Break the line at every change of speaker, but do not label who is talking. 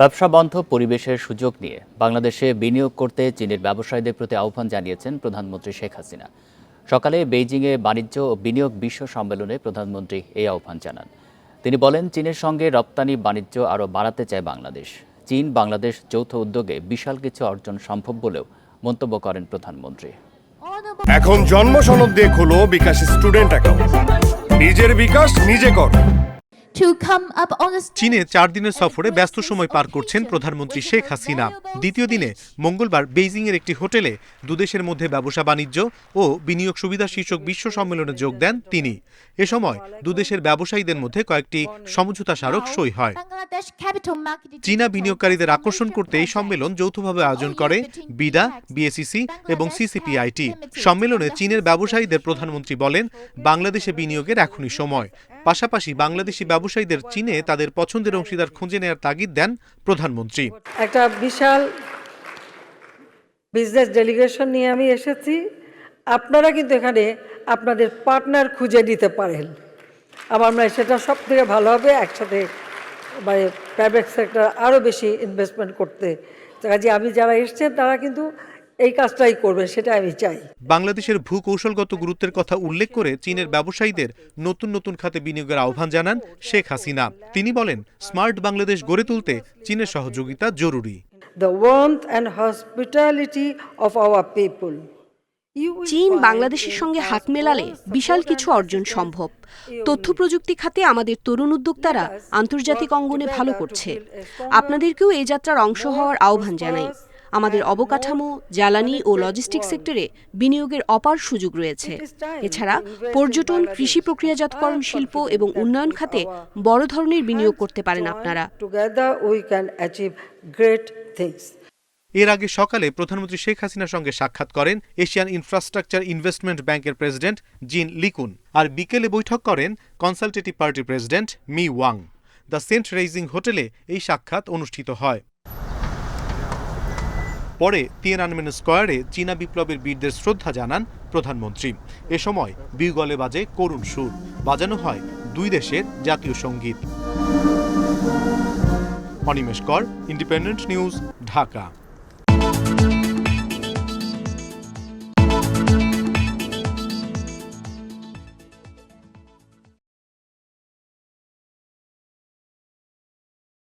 ব্যবসা বন্ধ পরিবেশের সুযোগ নিয়ে বাংলাদেশে বিনিয়োগ করতে চীনের ব্যবসায়ীদের প্রতি আহ্বান জানিয়েছেন প্রধানমন্ত্রী শেখ হাসিনা। সকালে বেইজিংয়ে বাণিজ্য ও বিনিয়োগ বিশ্ব সম্মেলনে প্রধানমন্ত্রী এই আহ্বান জানান। তিনি বলেন, চীনের সঙ্গে রপ্তানি বাণিজ্য আরও বাড়াতে চায় বাংলাদেশ। চীন বাংলাদেশ যৌথ উদ্যোগে বিশাল কিছু অর্জন সম্ভব বলেও মন্তব্য করেন প্রধানমন্ত্রী।
এখন জন্ম সনদ দিয়ে খোলো বিকাশ স্টুডেন্ট অ্যাকাউন্ট। নিজের বিকাশ নিজে কর।
চীনে চার দিনের সফরে ব্যস্ত সময় পার করছেন প্রধানমন্ত্রী শেখ হাসিনা। দ্বিতীয় দিনে মঙ্গলবার বেইজিংয়ের একটি হোটেলে দুদেশের মধ্যে ব্যবসা বাণিজ্য ও বিনিয়োগ সুবিধা শীর্ষক বিশ্ব সম্মেলনে যোগ দেন তিনি। এ সময় দুদেশের ব্যবসায়ীদের মধ্যে কয়েকটি সমঝোতা স্মারক সই হয়। চীনা বিনিয়োগকারীদের আকর্ষণ করতে এই সম্মেলন যৌথভাবে আয়োজন করে বিডা বিএসিসি এবং সিসিপিআইটি। সম্মেলনে চীনের ব্যবসায়ীদের প্রধানমন্ত্রী বলেন বাংলাদেশে বিনিয়োগের এখনই সময়। পাশাপাশি বাংলাদেশি ব্যবসায়ীদের চীনে তাদের পছন্দের অংশীদার খুঁজে নেওয়ার তাগিদ দেন প্রধানমন্ত্রী।
একটা বিশাল বিজনেস ডেলিগেশন নিয়ে আমি এসেছি। আপনারা কিন্তু এখানে আপনাদের পার্টনার খুঁজে নিতে পারেন। আমার মনে হয় সেটা সব থেকে ভালো হবে, একসাথে মানে প্রাইভেট সেক্টর আরও বেশি ইনভেস্টমেন্ট করতে। কাজে আমি যারা এসছেন, তারা কিন্তু এই কাজটাই করবে সেটা আমি চাই।
বাংলাদেশের ভূকৌশলগত গুরুত্বের কথা উল্লেখ করে চীনের ব্যবসায়ীদের নতুন নতুন খাতে বিনিয়োগের আহ্বান জানান শেখ হাসিনা। তিনি বলেন স্মার্ট বাংলাদেশ গড়ে তুলতে চীনের সহযোগিতা জরুরি।
The warmth and hospitality of our people
চীন বাংলাদেশের সঙ্গে হাত মেলালে বিশাল কিছু অর্জন সম্ভব। তথ্য প্রযুক্তি খাতে আমাদের তরুণ উদ্যোক্তারা আন্তর্জাতিক অঙ্গনে ভালো করছে। আপনাদেরকেও এই যাত্রার অংশ হওয়ার আহ্বান জানাই। আমাদের অবকাঠামো জ্বালানি ও লজিস্টিক সেক্টরে বিনিয়োগের অপার সুযোগ রয়েছে। এছাড়া পর্যটন কৃষি প্রক্রিয়াজাতকরণ শিল্প এবং উন্নয়ন খাতে বড় ধরনের বিনিয়োগ করতে পারেন আপনারা।
এর আগে সকালে প্রধানমন্ত্রী শেখ হাসিনার সঙ্গে সাক্ষাৎ করেন এশিয়ান ইনফ্রাস্ট্রাকচার ইনভেস্টমেন্ট ব্যাংকের প্রেসিডেন্ট জিন লিকুন। আর বিকেলে বৈঠক করেন কনসালটেটিভ পার্টির president me Wang. The Saint Regis হোটেলে এই সাক্ষাৎ অনুষ্ঠিত হয়। পরে তিয়েনানমেন স্কোয়ারে চীনা বিপ্লবের বীরদের শ্রদ্ধা জানান প্রধানমন্ত্রী। এ সময় বিগলে বাজে করুণ সুর, বাজানো হয় দুই দেশের জাতীয় সংগীত। অনিমেষ কর, ইন্ডিপেন্ডেন্ট নিউজ, ঢাকা।